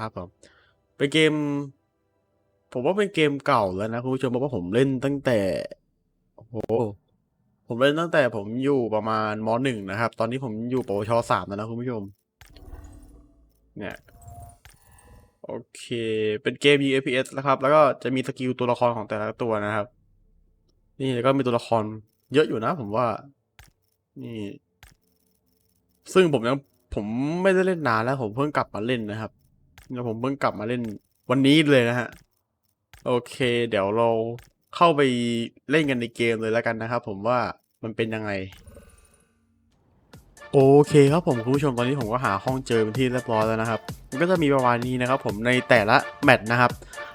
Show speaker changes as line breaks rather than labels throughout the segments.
นะครับผมเป็นเกม ผมว่าเป็นเกมเก่าแล้วนะคุณผู้ชมเพราะว่าผมเล่นตั้งแต่โอ้โหผมเล่นตั้งแต่ผมอยู่ประมาณมหนึ่งนะครับ ตอนนี้ผมอยู่ปวชสามแล้วนะคุณผู้ชม เนี่ยโอเค เป็นเกมยิง FPS นะครับ แล้วก็จะมีสกิลตัวละครของแต่ละตัวนะครับ นี่แล้วก็มีตัวละครเยอะอยู่นะ ผมว่า นี่ ซึ่งผมยังผมไม่ได้เล่นนานแล้ว ผมเพิ่งกลับมาเล่นนะครับ แล้วผมเพิ่งกลับมาเล่นวันนี้เลยนะฮะ โอเค เดี๋ยวเราเข้าไปเล่นกันในเกมเลยแล้วกันนะครับผมว่ามันเป็นยังไง โอเคครับผมคุณผู้ชมตอนนี้ผมก็หาห้องเจอเป็นที่เรียบร้อยแล้วนะครับ มันก็จะมีประมาณนี้นะครับผมในแต่ละแมตช์นะครับ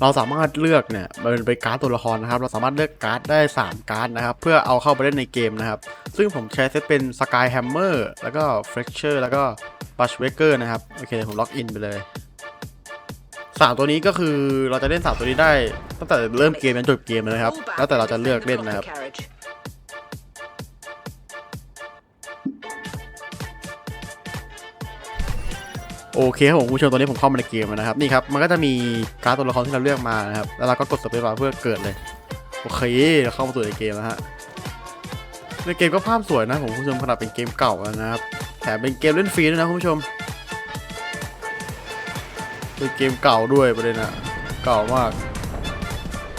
เราสามารถเลือกเนี่ยมันเป็นการ์ดตัวละครนะครับ เราสามารถเลือกการ์ดได้ 3 การ์ดนะครับ เพื่อเอาเข้าไปเล่นในเกมนะครับ ซึ่งผมใช้เซตเป็น Sky Hammer แล้วก็ f r e s h e r แล้วก็ b u s h w a k e r นะครับ โอเคผมล็อกอินไปเลย สามตัวนี้ก็คือเราจะเล่นสามตัวนี้ได้ตั้งแต่เริ่มเกมจนจบเกมเลยนะครับ แล้วแต่เราจะเลือกเล่นนะครับโอเคครับผมคุณผู้ชมตอนนี้ผมเข้ามาในเกมแล้วนะครับนี่ครับมันก็จะมีการ์ดตัวละครที่เราเลือกมานะครับแล้วเราก็กดสเปซบาร์เพื่อเกิดเลยโอเคเราเข้ามาสู่ในเกมแล้วฮะในเกมก็ภาพสวยนะผมคุณผู้ชมขนาดเป็นเกมเก่าแล้วนะครับแถมเป็นเกมเล่นฟรีด้วยนะคุณผู้ชม เป็นเกมเก่าด้วยประเด็นอะเก่ามาก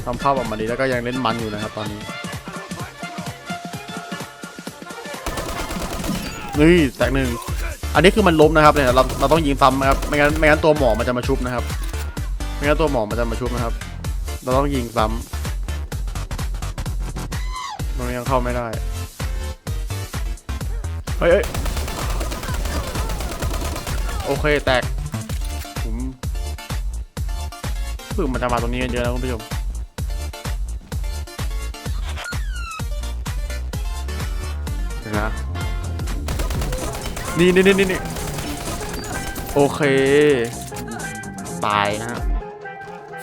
ทำภาพออกมาดีแล้วก็ยังเล่นมันอยู่นะครับตอนนี้นี่แตกหนึ่งอันนี้คือมันล้มนะครับเนี่ยเราเราต้องยิงซ้ำนะครับไม่งั้นไม่งั้นตัวหมอมันจะมาชุบนะครับไม่งั้นตัวหมอมันจะมาชุบนะครับ เราต้องยิงซ้ำมันยังเข้าไม่ได้เฮ้ยโอเคแตก สึกมันจะมาตรงนี้กันเยอะนะคุณผู้ชมเดี๋ยวนะนี่นี่นี่นี่โอเค ตายนะฮะ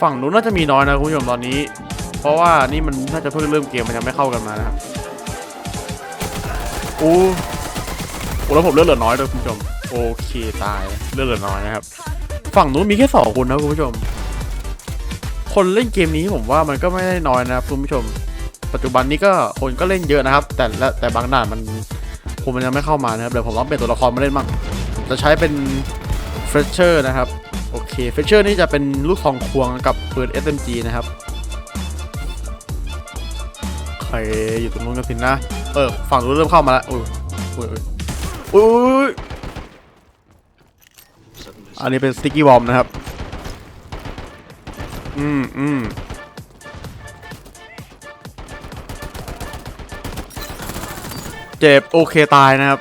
ฝั่งนู้นน่าจะมีน้อยนะคุณผู้ชมตอนนี้ เพราะว่านี่มันน่าจะเพิ่งเริ่มเกมมันยังไม่เข้ากันมานะครับโอ้โอ้แล้วผมเลือดเหลือน้อยด้วยคุณผู้ชม โอเคตายเลือดเหลือน้อยนะครับ ฝั่งนู้นมีแค่สองคนนะคุณผู้ชม คนเล่นเกมนี้ผมว่ามันก็ไม่ได้น้อยนะครับคุณผู้ชม ปัจจุบันนี้ก็คนก็เล่นเยอะนะครับ แต่ละแต่บางด่านมันผมมันยังไม่เข้ามานะครับเดี๋ยวผมลองเปลี่ยนตัวละครมาเล่นบ้างจะใช้เป็นเฟรชเชอร์นะครับโอเคเฟรชเชอร์นี่จะเป็นลูกซองควงกับปืน SMG นะครับใครอยู่ตรงนู้นกันสินะ เออ ฝั่งนู้นเริ่มเข้ามาแล้วอุ้ยอุ้ยอุ้ยอุ้ยอุ้ยอันนี้เป็นสติกกี้บอมนะครับ อืมอืมเจ็บโอเคตายนะครับ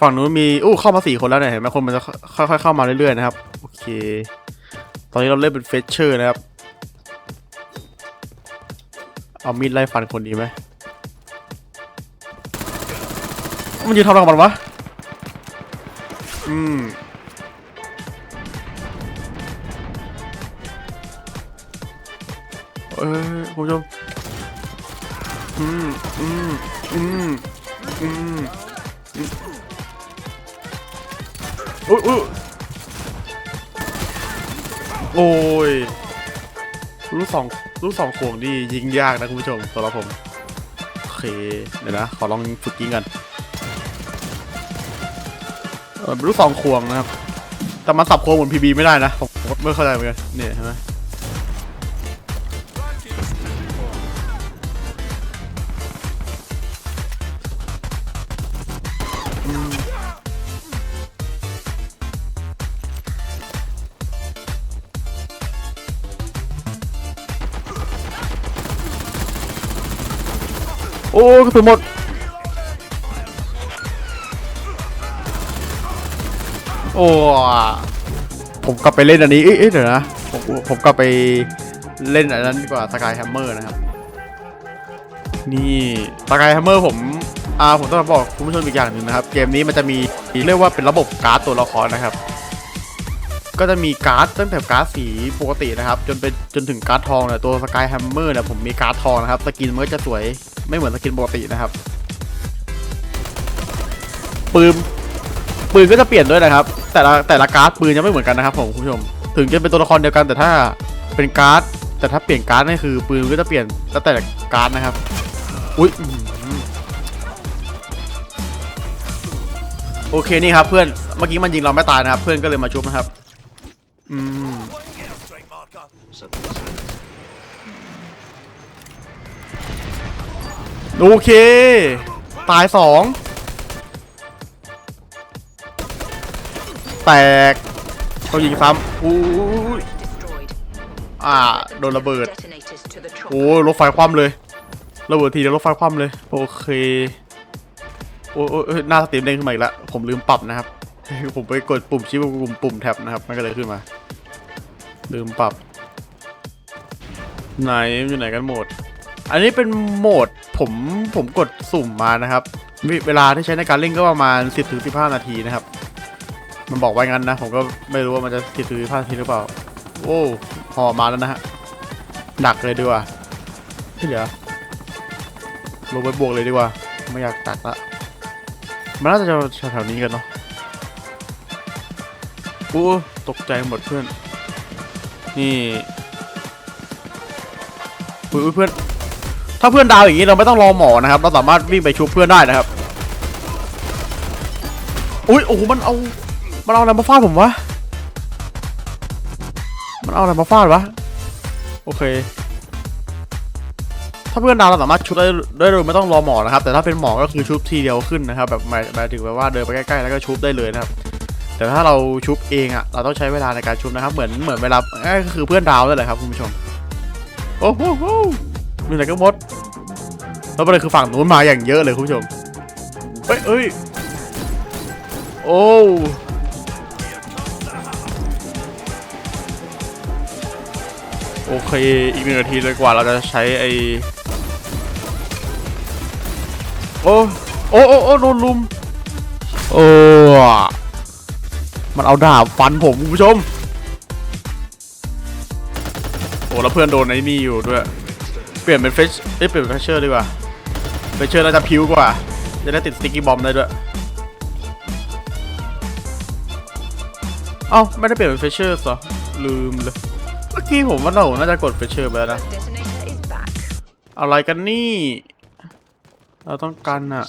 ฝั่งนู้นมีอู้เข้ามาสี่คนแล้วเนี่ยเห็นไหมคนมันจะค่อยๆเข้ามาเรื่อยๆนะครับ โอเค ตอนนี้เราเล่นเป็นเฟชเชอร์นะครับ เอามีดไล่ฟันคนดีไหมมันยืนทำอะไรของมันวะ อืม คุณผู้ชมอืมอืมอืมอืมอุ้ยอุ้ยโอ้ยลูกสองลูกสองโขงนี่ยิงยากนะคุณผู้ชมสำหรับผมโอเคเดี๋ยวนะ ขอลองฝึกยิงกันเออเป็นลูกสองควงนะครับ แต่มันสับโควงเหมือนพีบีไม่ได้นะ ผมไม่เข้าใจเหมือนกันเนี่ยเห็นไหม ระสุนหมดโอ้ผมกลับไปเล่นอันนี้เอ้ยเอ้ยเดี๋ยวนะ ผมผมกลับไปเล่นอันนั้นดีกว่าสกายแฮมเมอร์นะครับ นี่สกายแฮมเมอร์ผมอ่าผมต้องบอกคุณผู้ชมอีกอย่างหนึ่งนะครับ เกมนี้มันจะมีเรียกว่าเป็นระบบการ์ดตัวละครนะครับ ก็จะมีการ์ดตั้งแต่การ์ดสีปกตินะครับ จนเป็นจนถึงการ์ดทองเนี่ยตัวสกายแฮมเมอร์เนี่ยผมมีการ์ดทองนะครับสกินมันก็จะสวยไม่เหมือนสกินปกตินะครับปืนปืนก็จะเปลี่ยนด้วยนะครับ แต่ละแต่ละการ์ดปืนจะไม่เหมือนกันนะครับผมคุณผู้ชม ถึงจะเป็นตัวละครเดียวกันแต่ถ้าเป็นการ์ดแต่ถ้าเปลี่ยนการ์ดนี่คือปืนก็จะเปลี่ยนแล้วแต่ละการ์ดนะครับอุ้ยโอเคนี่ครับเพื่อนเมื่อกี้มันยิงเราไม่ตายนะครับ เพื่อนก็เลยมาชุบนะครับ อืม โอเค ตายสอง แตกเขายิงซ้ำอู้ยอ่า โดนระเบิด โอ้รถไฟคว่ำเลย ระเบิดทีเดียวรถไฟคว่ำเลย โอเคโอ้โอ้ยเอ้ยหน้าสตรีมเด้งขึ้นมาอีกแล้ว ผมลืมปรับนะครับ ผมไปกดปุ่มชิปปุ่มปุ่มแท็บนะครับ มันก็เลยขึ้นมา ลืมปรับ ไหนอยู่ไหนกันหมด อันนี้เป็นโหมดผมผมกดสุ่มมานะครับ เวลาที่ใช้ในการเล่นก็ประมาณ 10ถึง15 นาทีนะครับ มันบอกไว้งั้นนะ ผมก็ไม่รู้ว่ามันจะ 10ถึง15 นาทีหรือเปล่า โอ้หอมาแล้วนะฮะดักเลยดีกว่าที่เหลือลงไปบวกเลยดีกว่า ไม่อยากตักละมันน่าจะแถวๆนี้กันเนาะอู้ตกใจหมดเพื่อน นี่อุ๊ยอุ๊ยเพื่อน ถ้าเพื่อนดาวอย่างนี้เราไม่ต้องรอหมอนะครับ เราสามารถวิ่งไปชุบเพื่อนได้นะครับ อุ้ยโอ้โหมันเอา มันเอาอะไรมาฟาดผมวะ มันเอาอะไรมาฟาดวะ โอเค ถ้าเพื่อนดาวเราสามารถชุบได้ได้โดยไม่ต้องรอหมอนะครับ แต่ถ้าเป็นหมอก็คือชุบทีเดียวขึ้นนะครับ แบบหมายหมายถึงแบบว่าเดินไปใกล้ๆแล้วก็ชุบได้เลยนะครับ แต่ถ้าเราชุบเองอะเราต้องใช้เวลาในการชุบนะครับ เหมือนเหมือนเวลาเอ้ก็คือเพื่อนดาวนั่นแหละครับคุณผู้ชม โอ้โหมีอะไรก็มดแล้วประเด็นคือฝั่งนู้นมาอย่างเยอะเลยคุณผู้ชมเฮ้ยเอ้ยโอ้โอเค อีกหนึ่งนาทีเลยกว่าเราจะใช้ไอโอโอ้โอ้ โอ้ โดนลุม โอ้ มันเอาดาบฟันผมคุณผู้ชม โอ้แล้วเพื่อนโดนไอ้นี่อยู่ด้วย เปลี่ยนเป็นเฟชเอ้ยเปลี่ยนเป็นเฟชเชอร์ดีกว่าเฟชเชอร์น่าจะพิ้วกว่า จะได้ติดสติ๊กกี้บอมได้ด้วย เอ้าไม่ได้เปลี่ยนเป็นเฟชเชอร์เหรอ ลืมเลย เมื่อกี้ผมว่าเราน่าจะกดเฟชเชอร์ไปแล้วนะ อะไรกันนี่ เราต้องกันอะ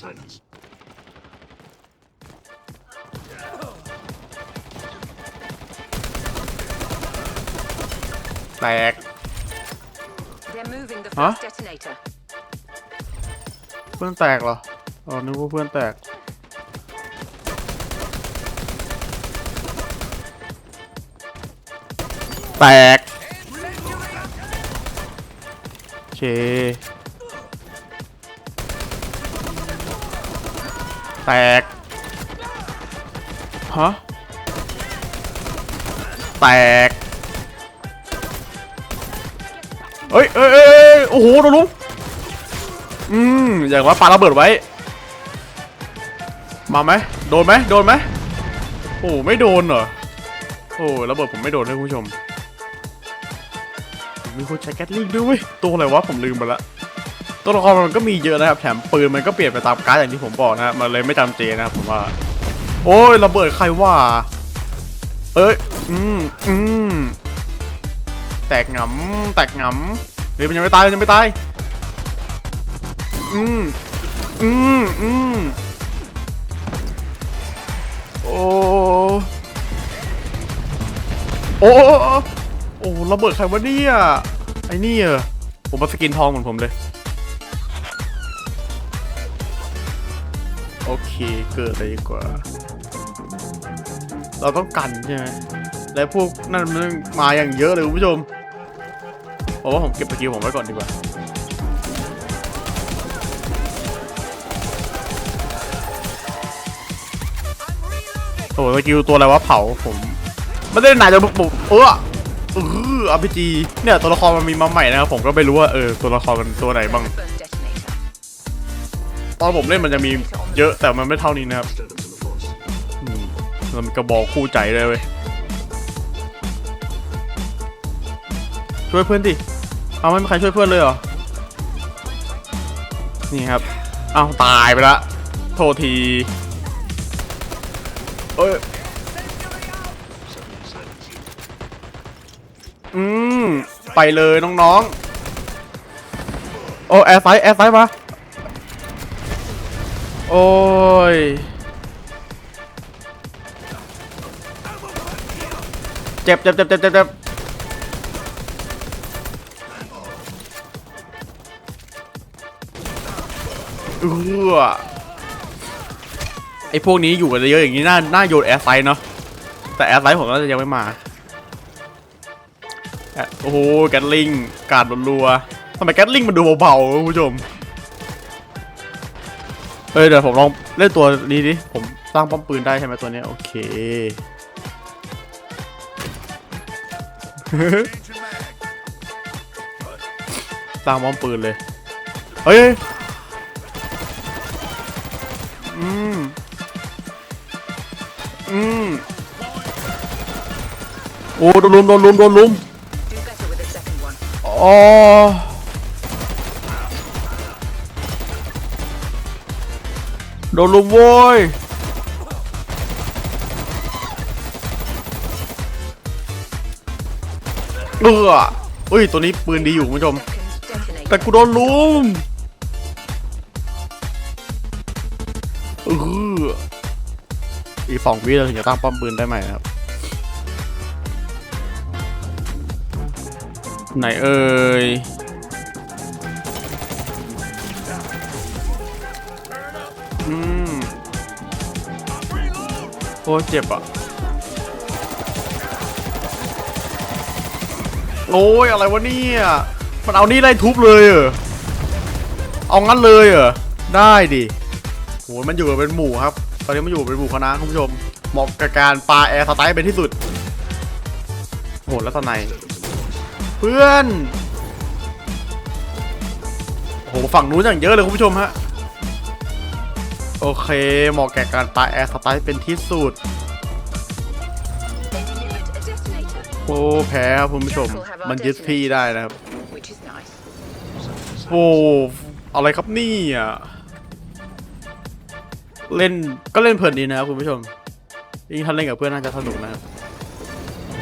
แตก
They're moving the
Huh?
first detonator.
เพื่อนแตกเหรออ๋อนึกว่าเพื่อนแตก แตกโอเคแตก ฮะ แตก เอ้ยเอ้ยเอ้ยโอ้โหโดนลุมอืมอย่างว่าปาระเบิดไว้ มาไหมโดนไหมโดนไหมโอ้ไม่โดนเหรอโอ้ระเบิดผมไม่โดนนะคุณผู้ชมมีคนใช้แก๊สลิงด้วยเวยตัวอะไรวะผมลืมไปละตัวละครมันก็มีเยอะนะครับแถมปืนมันก็เปลี่ยนไปตามการ์ดอย่างที่ผมบอกนะครับมันเลยไม่จำเจนะครับผมว่า โอ้ยระเบิดใครว่า เอ้ยอืมอืม ตกหงำแตกหงำเฮ้ยมันยังไม่ตายมันยังไม่ตายอืมอืมอืมโอ้โอ้โอ้โอ้ระเบิดใครวะเนี่ยไอ้นี่เออผมมาสกินทองเหมือนผมเลย โอเคเกิดอะไรดีกว่า เราต้องกันใช่ไหมและพวกนั่นมันมาอย่างเยอะเลยคุณผู้ชม ผมว่าผมเก็บสกิลผมไว้ก่อนดีกว่าโอ้สกิลตัวอะไรวะเผาผมไม่ได้นานจะผมเออเอออาร์พีจีเนี่ยตัวละครมันมีมาใหม่นะครับผมก็ไม่รู้ว่าเออตัวละครมันตัวไหนบ้างตอนผมเล่นมันจะมีเยอะแต่มันไม่เท่านี้นะครับมันกระบอกคู่ใจเลยเว้ยช่วยเพื่อนดิ เอาไม่มีใครช่วยเพื่อนเลยเหรอ นี่ครับ เอาตายไปละโทษที เอ้ย อืม ไปเลยน้องๆ โอ้แอร์ไฟแอร์ไฟมา โอ้ยจ็บเจ็บเจ็บเจ็บเจ็บ เออไอพวกนี้อยู่กันเยอะอย่างนี้น่าน่าโยนแอร์ไฟเนาะแต่แอร์ไฟผมก็จะยังไม่มาโอ้โหแกตลิงการดรัวๆทำไมแกตลิงมันดูเบาๆคุณผู้ชมเฮ้ยเดี๋ยวผมลองเล่นตัวนี้ดิผมสร้างป้อมปืนได้ใช่ไหมตัวนี้โอเคสร้างป้อมปืนเลยเฮ้ย อ้โดนลุมโดนลุมโดนลุมอ๋อโดนลุมโว้ยเอออุ้ย ตัวนี้ปืนดีอยู่คุณผู้ชม แต่กูโดนลุมเอออีกสองวิเราถึงจะตั้งป้อมปืนได้ใหมครับ ไหนเอ่ยอืมโอ้เจ็บอะ โอ้ยอะไรวะเนี่ย มันเอานี่ไล่ทุบเลยเหรอ เอางั้นเลยเหรอ ได้ดิโหมันอยู่กับเป็นหมู่ครับ ตอนนี้มันอยู่เป็นหมู่คณะคุณผู้ชม เหมาะกับการปาแอร์สไตล์เป็นที่สุดโหแล้วตอนไหน พื่อนโหฝั่งนู้นอย่างเยอะเลยคุณผู้ชมฮะ โอเคเหมาะแก่การปาแอร์สไตล์เป็นที่สุด โอ้แพ้ครับคุณผู้ชม มันยึดที่ได้นะครับ โอ้อะไรครับนี่อะ เล่นก็เล่นเพลินดีนะครับคุณผู้ชมยิ่งถ้าเล่นกับเพื่อนน่าจะสนุกนะครับ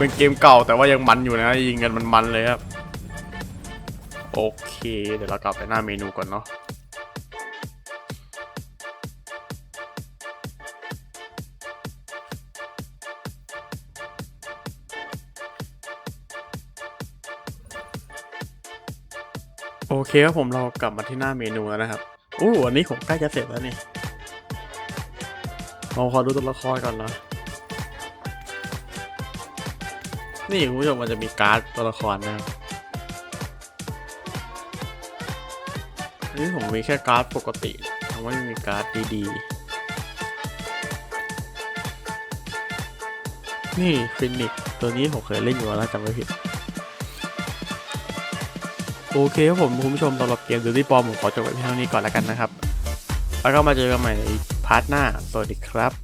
เป็นเกมเก่าแต่ว่ายังมันอยู่นะยิงกันมันมันเลยครับ โอเค เดี๋ยวเรากลับไปหน้าเมนูก่อนเนาะโอเคครับผมเรากลับมาที่หน้าเมนูแล้วนะครับอู้อันนี้ผมใกล้จะเสร็จแล้วนี่เราขอดูตัวละครก่อนเนาะ นี่คุณผู้ชมมันจะมีการ์ดตัวละครนะครับอันนี้ผมมีแค่การ์ดปกติผมไม่มีการ์ดดีๆ นี่ฟินิกตัวนี้ผมเคยเล่นอยู่แล้วจำไม่ผิด โอเคครับผมคุณผู้ชมสำหรับเกมดูที่ปอมผมขอจบไว้เพียงเท่านี้ก่อนแล้วกันนะครับ แล้วก็มาเจอกันใหม่ในพาร์ทหน้า สวัสดีครับ